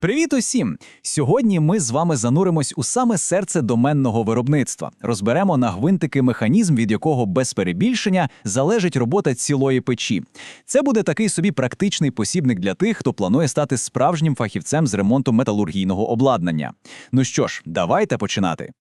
Привіт усім! Сьогодні ми з вами зануримось у саме серце доменного виробництва. Розберемо на гвинтики механізм, від якого без перебільшення залежить робота цілої печі. Це буде такий собі практичний посібник для тих, хто планує стати справжнім фахівцем з ремонту металургійного обладнання. Ну що ж, давайте починати.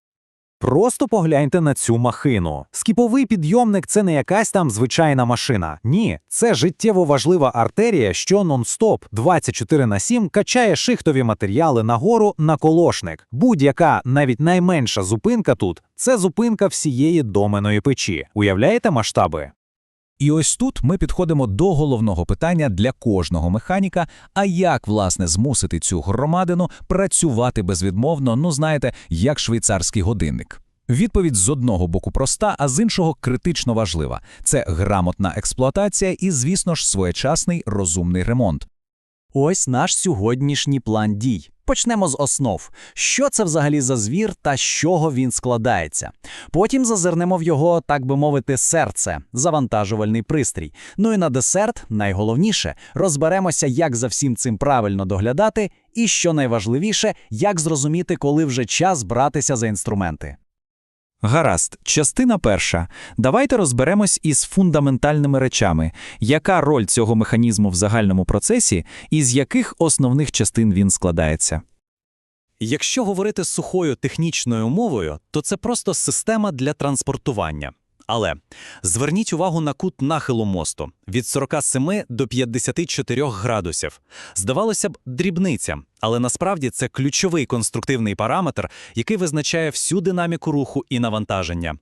Просто погляньте на цю махину. Скіповий підйомник це не якась там звичайна машина. Ні, це життєво важлива артерія, що нон-стоп 24 на 7 качає шихтові матеріали нагору на колошник. Будь-яка, навіть найменша зупинка тут це зупинка всієї доменої печі. Уявляєте масштаби? І ось тут ми підходимо до головного питання для кожного механіка: а як, власне, змусити цю громадину працювати безвідмовно, ну знаєте, як швейцарський годинник. Відповідь з одного боку проста, а з іншого критично важлива. Це грамотна експлуатація і, звісно ж, своєчасний розумний ремонт. Ось наш сьогоднішній план дій. Почнемо з основ. Що це взагалі за звір та з чого він складається? Потім зазирнемо в його, так би мовити, серце, завантажувальний пристрій. Ну і на десерт, найголовніше, розберемося, як за всім цим правильно доглядати, і що найважливіше, як зрозуміти, коли вже час братися за інструменти. Гаразд, частина перша. Давайте розберемось із фундаментальними речами, яка роль цього механізму в загальному процесі і з яких основних частин він складається. Якщо говорити сухою технічною мовою, то це просто система для транспортування. Але зверніть увагу на кут нахилу мосту від 47 до 54 градусів. Здавалося б, дрібниця, але насправді це ключовий конструктивний параметр, який визначає всю динаміку руху і навантаження.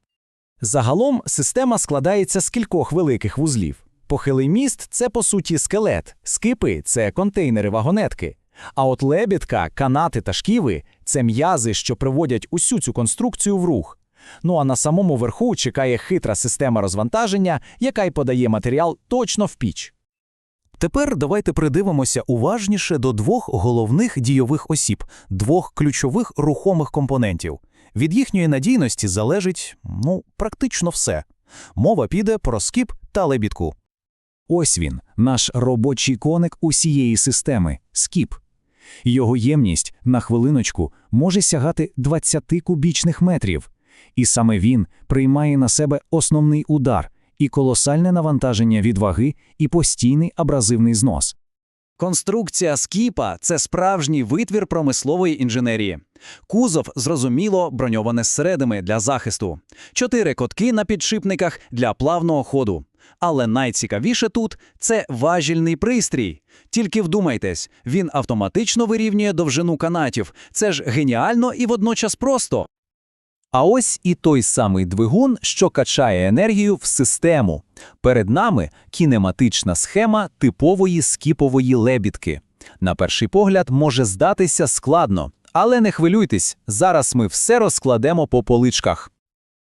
Загалом система складається з кількох великих вузлів. Похилий міст це по суті скелет, скипи це контейнери-вагонетки. А от лебідка, канати та шківи це м'язи, що приводять усю цю конструкцію в рух. Ну а на самому верху чекає хитра система розвантаження, яка й подає матеріал точно в піч. Тепер давайте придивимося уважніше до двох головних дійових осіб, двох ключових рухомих компонентів. Від їхньої надійності залежить, ну, практично все. Мова піде про скіп та лебідку. Ось він, наш робочий коник усієї системи скіп. Його ємність на хвилиночку може сягати 20 кубічних метрів, і саме він приймає на себе основний удар і колосальне навантаження від ваги і постійний абразивний знос. Конструкція скіпа це справжній витвір промислової інженерії. Кузов, зрозуміло, броньоване зсередини для захисту, чотири котки на підшипниках для плавного ходу. Але найцікавіше тут це важільний пристрій. Тільки вдумайтесь, він автоматично вирівнює довжину канатів. Це ж геніально і водночас просто. А ось і той самий двигун, що качає енергію в систему. Перед нами кінематична схема типової скіпової лебідки. На перший погляд може здатися складно, але не хвилюйтесь, зараз ми все розкладемо по поличках.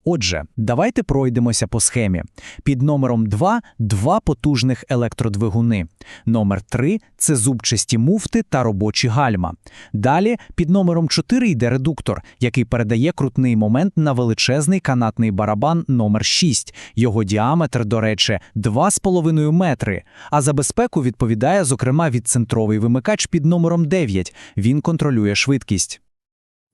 Отже, давайте пройдемося по схемі. Під номером 2 – два потужних електродвигуни. Номер 3 – це зубчасті муфти та робочі гальма. Далі під номером 4 йде редуктор, який передає крутний момент на величезний канатний барабан номер 6. Його діаметр, до речі, 2,5 метри. А за безпеку відповідає, зокрема, відцентровий вимикач під номером 9. Він контролює швидкість.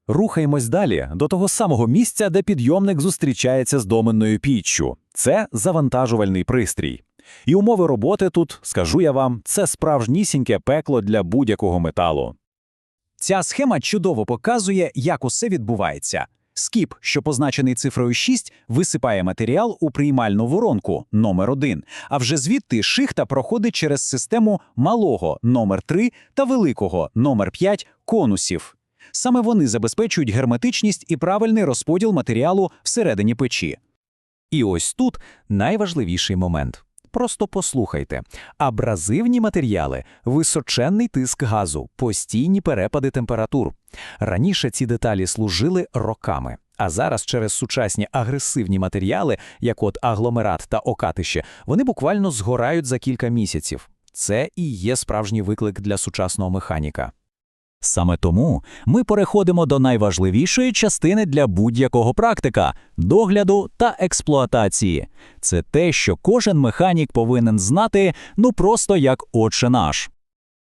Рухаємось далі до того самого місця, де підйомник зустрічається з доменною піччю. Це завантажувальний пристрій. І умови роботи тут, скажу я вам, це справжнісіньке пекло для будь-якого металу. Ця схема чудово показує, як усе відбувається. Скіп, що позначений цифрою 6, висипає матеріал у приймальну воронку номер 1 а вже звідти шихта проходить через систему малого номер 3 та великого номер 5 конусів. Саме вони забезпечують герметичність і правильний розподіл матеріалу всередині печі. І ось тут найважливіший момент. Просто послухайте: абразивні матеріали, височенний тиск газу, постійні перепади температур. Раніше ці деталі служили роками. А зараз через сучасні агресивні матеріали, як от агломерат та окатище, вони буквально згорають за кілька місяців. Це і є справжній виклик для сучасного механіка. Саме тому ми переходимо до найважливішої частини для будь-якого практика догляду та експлуатації. Це те, що кожен механік повинен знати, ну просто як отче наш.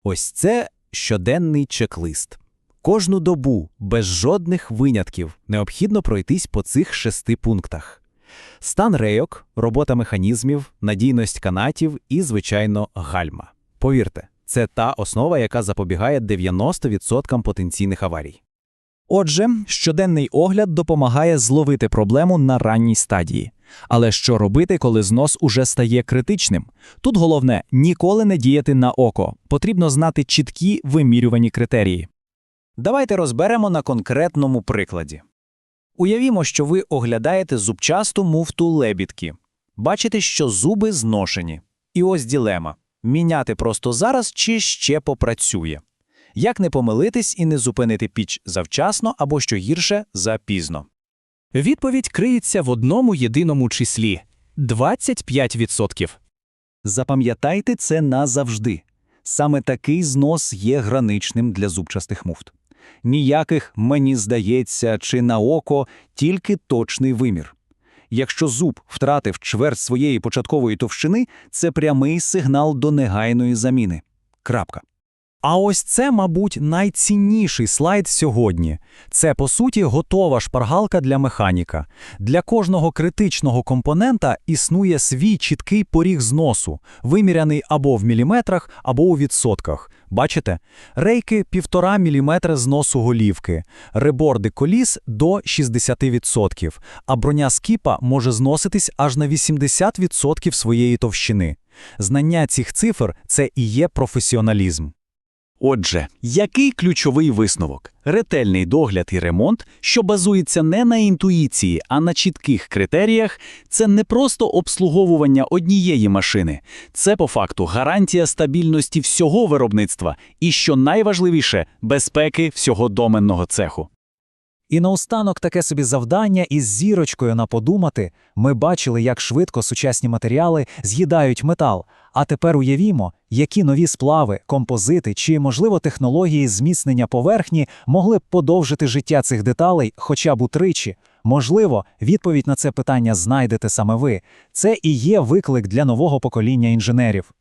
Ось це щоденний чек-лист. Кожну добу, без жодних винятків, необхідно пройтись по цих шести пунктах. Стан рейок, робота механізмів, надійність канатів і, звичайно, гальма. Повірте, це та основа, яка запобігає 90% потенційних аварій. Отже, щоденний огляд допомагає зловити проблему на ранній стадії. Але що робити, коли знос уже стає критичним? Тут головне ніколи не діяти на око. Потрібно знати чіткі вимірювані критерії. Давайте розберемо на конкретному прикладі. Уявімо, що ви оглядаєте зубчасту муфту лебідки. Бачите, що зуби зношені. І ось ділема – міняти просто зараз чи ще попрацює. Як не помилитись і не зупинити піч завчасно або, що гірше, запізно. Відповідь криється в одному єдиному числі 25%. Запам'ятайте це назавжди. Саме такий знос є граничним для зубчастих муфт. Ніяких «мені здається» чи «на око», тільки точний вимір. Якщо зуб втратив чверть своєї початкової товщини, це прямий сигнал до негайної заміни. Крапка. А ось це, мабуть, найцінніший слайд сьогодні. Це, по суті, готова шпаргалка для механіка. Для кожного критичного компонента існує свій чіткий поріг зносу, виміряний або в міліметрах, або у відсотках. Бачите? Рейки – 1,5 мм зносу голівки, реборди коліс – до 60%, а броня скіпа може зноситись аж на 80% своєї товщини. Знання цих цифр – це і є професіоналізм. Отже, який ключовий висновок? Ретельний догляд і ремонт, що базується не на інтуїції, а на чітких критеріях, це не просто обслуговування однієї машини, це по факту гарантія стабільності всього виробництва і, що найважливіше, безпеки всього доменного цеху. І наостанок таке собі завдання із зірочкою на подумати. Ми бачили, як швидко сучасні матеріали з'їдають метал. А тепер уявімо, які нові сплави, композити чи, можливо, технології зміцнення поверхні могли б подовжити життя цих деталей хоча б утричі. Можливо, відповідь на це питання знайдете саме ви. Це і є виклик для нового покоління інженерів.